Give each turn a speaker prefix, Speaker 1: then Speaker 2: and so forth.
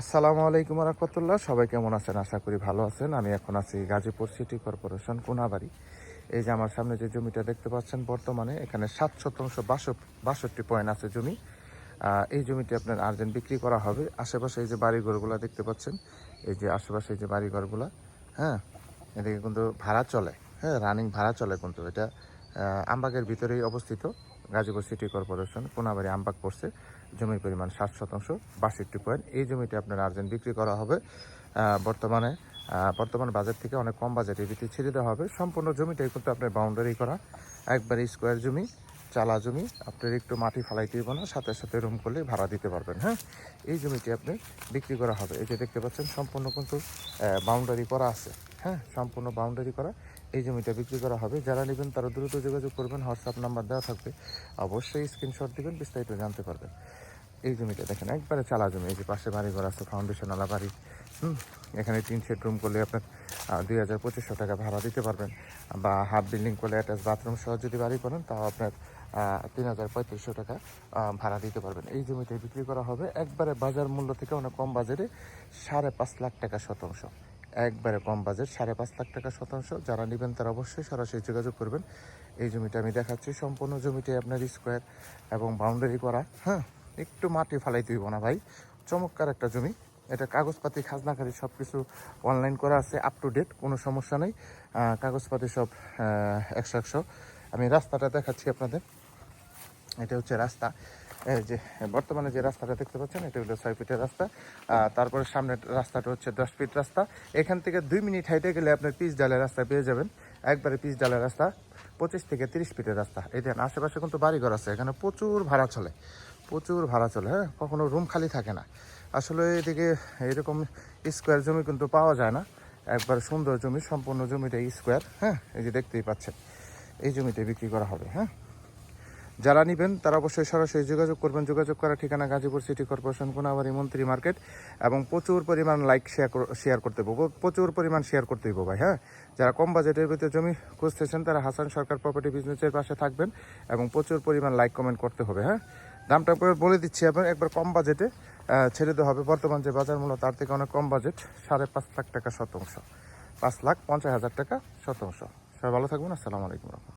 Speaker 1: আসসালামু আলাইকুম রহমতুল্লাহ। সবাই কেমন আছেন? আশা করি ভালো আছেন। আমি এখন আছি গাজীপুর সিটি কর্পোরেশন কোনাবাড়ি। এই যে আমার সামনে যে জমিটা দেখতে পাচ্ছেন বর্তমানে, এখানে সাত শতাংশ বাষট্টি পয়েন্ট আছে জমি। এই জমিটি আপনার আর্জেন্ট বিক্রি করা হবে। আশেপাশে এই যে বাড়িঘরগুলো দেখতে পাচ্ছেন, এই যে আশেপাশে এই যে বাড়িঘরগুলো হ্যাঁ এদিকে কিন্তু ভাড়া চলে হ্যাঁ রানিং ভাড়া চলে কিন্তু। এটা আমবাগের ভিতরেই অবস্থিত। গাজীপুর সিটি কর্পোরেশন কোনাবাড়ি আমবাগ পড়ছে। জমির পরিমাণ সাত শতাংশ, বাষট্টি পয়েন্ট এই জমিটি আপনার আর্জেন্ট বিক্রি করা হবে। বর্তমানে বর্তমান বাজার থেকে অনেক কম বাজেটে ভিত্তি ছেড়ে দেওয়া হবে। সম্পূর্ণ জমিটাই কিন্তু আপনার বাউন্ডারি করা। একবারে স্কোয়ার জমি, চালা জমি। আপনার একটু মাটি ফালাইতে দিব না, সাথে সাথে রুম করলে ভাড়া দিতে পারবেন হ্যাঁ? এই জমিটি আপনি বিক্রি করা হবে। এই যে দেখতে পাচ্ছেন, সম্পূর্ণ কিন্তু বাউন্ডারি করা আছে হ্যাঁ? সম্পূর্ণ বাউন্ডারি করা। এই জমিটা বিক্রি করা হবে। যারা নেবেন তারা দ্রুত যোগাযোগ করবেন হোয়াটসঅ্যাপ নাম্বার দেওয়া থাকবে। অবশ্যই স্ক্রিনশট দিবেন, বিস্তারিত জানতে পারবেন। এই জমিটা দেখেন, একবারে চালা জমি। এই যে পাশে বাড়ি ঘর আছে আলা বাড়ি। হুম, এখানে তিন সেট রুম করলে আপনার দুই হাজার পঁচিশশো টাকা ভাড়া দিতে পারবেন। বা হাফ বিল্ডিং করলে অ্যাটাচ বাথরুম সহ যদি বাড়ি করেন, তাও আপনার তিন হাজার পঁয়ত্রিশশো টাকা ভাড়া দিতে পারবেন। এই জমিটা বিক্রি করা হবে, একবারে বাজার মূল্য থেকে অনেক কম বাজারে, সাড়ে পাঁচ লাখ টাকা শতাংশ। একবারে কম বাজেট, সাড়ে পাঁচ লাখ টাকা শতাংশ। যারা নেবেন তারা অবশ্যই সরাসরি যোগাযোগ করবেন। এই জমিটা আমি দেখাচ্ছি, সম্পূর্ণ জমিটি আপনার স্কোয়ার এবং বাউন্ডারি করা। হ্যাঁ একটু মাটি ফালাই দিব না ভাই, চমৎকার একটা জমি। এটা কাগজপাতি, খাজনাকারী সব কিছু অনলাইন করা আছে আপ টু ডেট কোনো সমস্যা নেই। কাগজপাতি সব একশো একশো। আমি রাস্তাটা দেখাচ্ছি আপনাদের। এটা হচ্ছে রাস্তা। যে, বর্তমানে যে রাস্তাটা দেখতে পাচ্ছেন, এটা হলো ছয় ফিটের রাস্তা। তারপরে সামনের রাস্তাটা হচ্ছে দশ ফিট রাস্তা। এখান থেকে দুই মিনিট হাইটে গেলে আপনার পিচ ডালের রাস্তা পেয়ে যাবেন। একবারে পিচ ডালের রাস্তা, পঁচিশ থেকে তিরিশ ফিটের রাস্তা। এই দেখেন, আশেপাশে কিন্তু বাড়িঘর আছে, এখানে প্রচুর ভাড়া চলে। প্রচুর ভাড়া চলে হ্যাঁ? কখনো রুম খালি থাকে না। আসলে এদিকে এরকম স্কোয়ার জমি কিন্তু পাওয়া যায় না। একবার সুন্দর জমি, সম্পূর্ণ জমিটা স্কোয়ার হ্যাঁ? এই যে দেখতেই পাচ্ছেন, এই জমিতে বিক্রি করা হবে হ্যাঁ? যারা নেবেন, তারা অবশ্যই সরাসরি যোগাযোগ করবেন। যোগাযোগ করার ঠিকানা গাজীপুর সিটি কর্পোরেশন, কোনাবাড়ি, মন্ত্রী মার্কেট এবং প্রচুর পরিমাণ লাইক শেয়ার শেয়ার করতে হইব। প্রচুর পরিমাণ শেয়ার করতে হইব ভাই হ্যাঁ? যারা কম বাজেটের ভিতরে জমি খুঁজতেছেন, তারা হাসান সরকার প্রপার্টি বিজনেসের পাশে থাকবেন এবং প্রচুর পরিমাণ লাইক কমেন্ট করতে হবে হ্যাঁ? দামটা বলে দিচ্ছি আপনার একবার কম বাজেটে ছেড়ে দেওয়া হবে। বর্তমান যে বাজার মূল্য, তার থেকে অনেক কম বাজেট, সাড়ে পাঁচ লাখ টাকা শতাংশ। পাঁচ লাখ পঞ্চাশ হাজার টাকা শতাংশ। সবাই ভালো থাকবেন, আসসালামু আলাইকুম